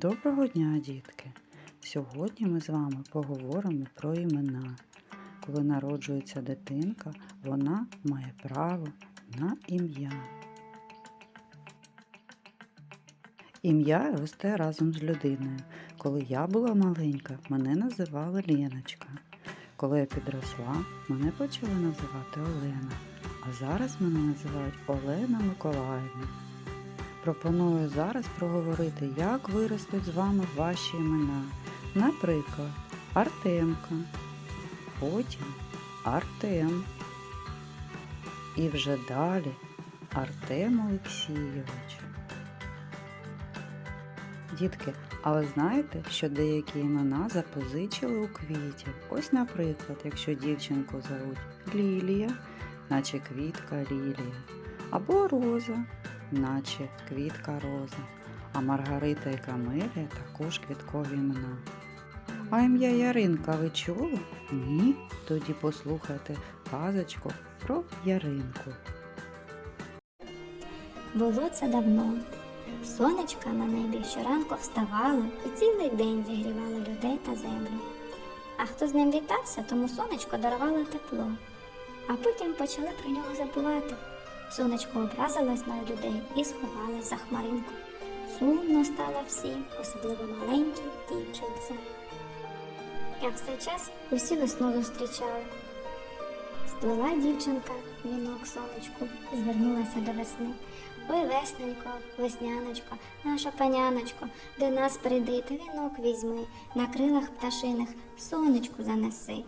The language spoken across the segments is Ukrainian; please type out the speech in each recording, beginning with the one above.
Доброго дня, дітки! Сьогодні ми з вами поговоримо про імена. Коли народжується дитинка, вона має право на ім'я. Ім'я росте разом з людиною. Коли я була маленька, мене називали Леночка. Коли я підросла, мене почали називати Олена. А зараз мене називають Олена Миколаївна. Пропоную зараз проговорити, як виростуть з вами ваші імена. Наприклад, Артемка, потім Артем. І вже далі Артем Олексійович. Дітки, а ви знаєте, що деякі імена запозичили у квітів? Ось, наприклад, якщо дівчинку зовуть Лілія, наче квітка Лілія, або Роза, наче квітка Роза, а Маргарита і Камелія також квіткові імена. А ім'я Яринка ви чули? Ні? Тоді послухайте казочку про Яринку. Було це давно. Сонечка на небі щоранку вставало і цілий день зігрівало людей та землю. А хто з ним вітався, тому сонечко дарувало тепло. А потім почали про нього забувати. Сонечко образилось на людей і сховалось за хмаринку. Сумно стало всім, особливо маленькій дівчинці. А в час усі весну зустрічали. Сплела дівчинка вінок сонечку звернулася до весни. Ой, весненько, весняночко, наша паняночко, до нас прийди та вінок візьми, на крилах пташиних сонечку занеси.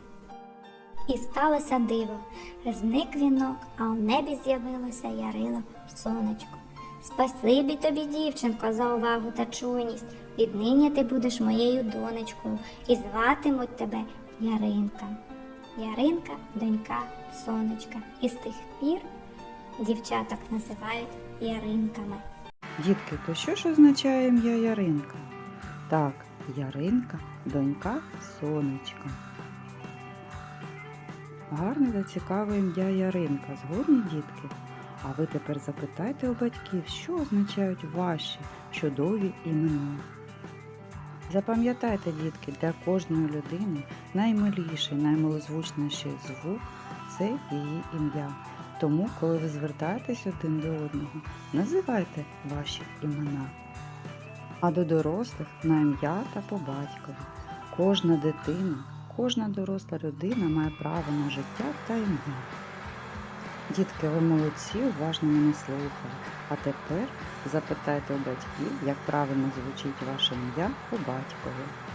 І сталося диво. Зник вінок, а у небі з'явилося ярило сонечко. Спасибі тобі, дівчинко, за увагу та чуйність. Віднині ти будеш моєю донечкою і зватимуть тебе Яринка. Яринка, донька, сонечка. І з тих пір дівчаток називають Яринками. Дітки, то що ж означає ім'я Яринка? Так, Яринка, донька сонечка. Гарне та цікаве ім'я Яринка. Згодні, дітки? А ви тепер запитайте у батьків, що означають ваші чудові імена. Запам'ятайте, дітки, для кожної людини наймиліший, наймилозвучніший звук це її ім'я. Тому, коли ви звертаєтесь один до одного, називайте ваші імена. А до дорослих на ім'я та по батькові. Кожна дитина, кожна доросла людина має право на життя та ім'я. Дітки, ви молодці, уважно мене слухали. А тепер запитайте у батьків, як правильно звучить ваше ім'я у батькові.